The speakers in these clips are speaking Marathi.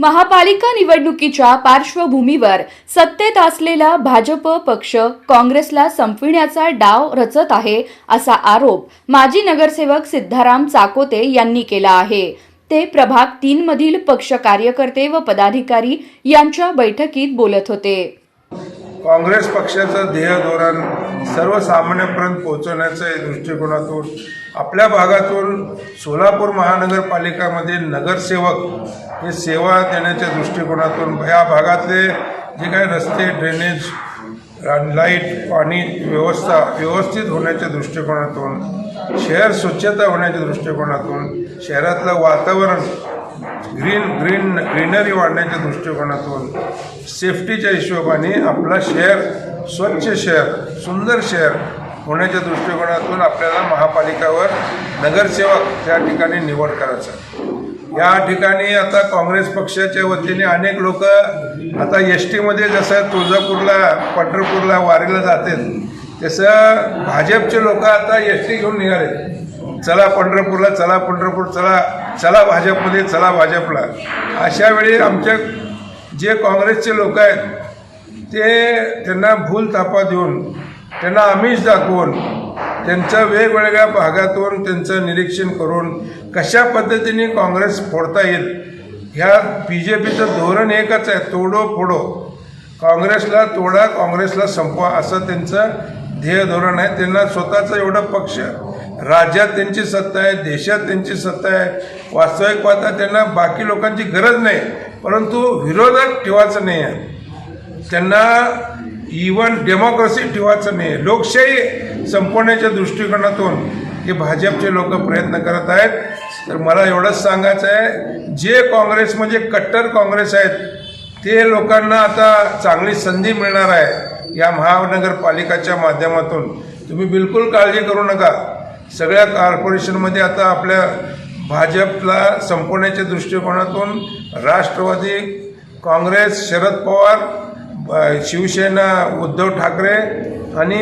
महापालिका निवडणुकीच्या पार्श्वभूमीवर सत्तेत असलेला भाजप पक्ष काँग्रेसला संपविण्याचा डाव रचत आहे असा आरोप माजी नगरसेवक सिद्धाराम चाकोते यांनी केला आहे. ते प्रभाग तीन मधील पक्ष कार्यकर्ते व पदाधिकारी यांच्या बैठकीत बोलत होते. काँग्रेस पक्षाचं ध्येय धोरण सर्वसामान्यांपर्यंत पोहोचवण्याच्या दृष्टिकोनातून आपल्या भागातून सोलापूर महानगरपालिकामध्ये नगरसेवक हे सेवा देण्याच्या दृष्टिकोनातून या भागातले जे काही रस्ते ड्रेनेज लाइट पाणी व्यवस्था व्यवस्थित होण्याच्या दृष्टिकोनातून शहर स्वच्छता होण्याच्या दृष्टिकोनातून शहरातलं वातावरण ग्रीन ग्रीन ग्रीनरी वाढण्याच्या दृष्टिकोनातून सेफ्टीच्या हिशोबाने आपला शहर स्वच्छ शहर सुंदर शहर होण्याच्या दृष्टिकोनातून आपल्याला महापालिकावर नगरसेवक त्या ठिकाणी निवड करायचं. या ठिकाणी आता काँग्रेस पक्षाच्या वतीने अनेक लोक आता एस टीमध्ये जसं तुळजापूरला पंढरपूरला वारीला जातात तसं भाजपचे लोक आता एस टी घेऊन निघाले चला पंढरपूरला चला पंढरपूर चला चला भाजपमध्ये चला भाजपला. अशा वेळी आमच्या जे काँग्रेसचे लोक आहेत ते त्यांना भूल तापा देऊन त्यांना आमिष दाखवून त्यांचं वेगवेगळ्या भागातून त्यांचं निरीक्षण करून कशा पद्धतीने काँग्रेस फोडता येईल ह्या बी जे पीचं धोरण एकच आहे तोडो फोडो. काँग्रेसला तोडा काँग्रेसला संपवा असं त्यांचं ध्येय धोरण आहे. त्यांना स्वतःचं एवढं पक्ष राज्यात त्यांची सत्ता आहे देशात त्यांची सत्ता आहे. वास्तविक पाहता त्यांना बाकी लोकांची गरज नाही परंतु विरोधक ठेवायचं नाही आहे. त्यांना इवन डेमोक्रेसी ठेवायचं नाही लोकशाही संपवण्याच्या दृष्टिकोनातून हे भाजपचे लोक प्रयत्न करत आहेत. तर मला एवढंच सांगायचं आहे जे काँग्रेस म्हणजे कट्टर काँग्रेस आहेत ते लोकांना आता चांगली संधी मिळणार आहे या महानगरपालिकाच्या माध्यमातून. तुम्ही बिलकुल काळजी करू नका. सगळ्या कॉर्पोरेशनमध्ये आता आपल्या भाजपला संपवण्याच्या दृष्टिकोनातून राष्ट्रवादी काँग्रेस शरद पवार शिवसेना उद्धव ठाकरे आणि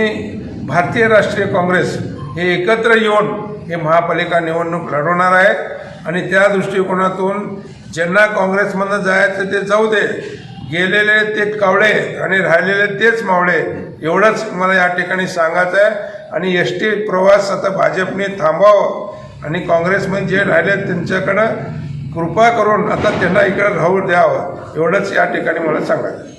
भारतीय राष्ट्रीय काँग्रेस हे एकत्र येऊन हे महापालिका निवडणूक लढवणार आहे आणि त्या दृष्टिकोनातून ज्यांना काँग्रेसमधनं जायचं ते जाऊ दे. गेलेले ते कावळे आणि राहिलेले तेच मावळे एवढंच मला या ठिकाणी सांगायचं आहे आणि एस टी प्रवास आता भाजपने थांबावं आणि काँग्रेसमध्ये जे राहिले त्यांच्याकडं कृपा करून आता त्यांना इकडं राहू द्यावं एवढंच या ठिकाणी मला सांगायचं आहे.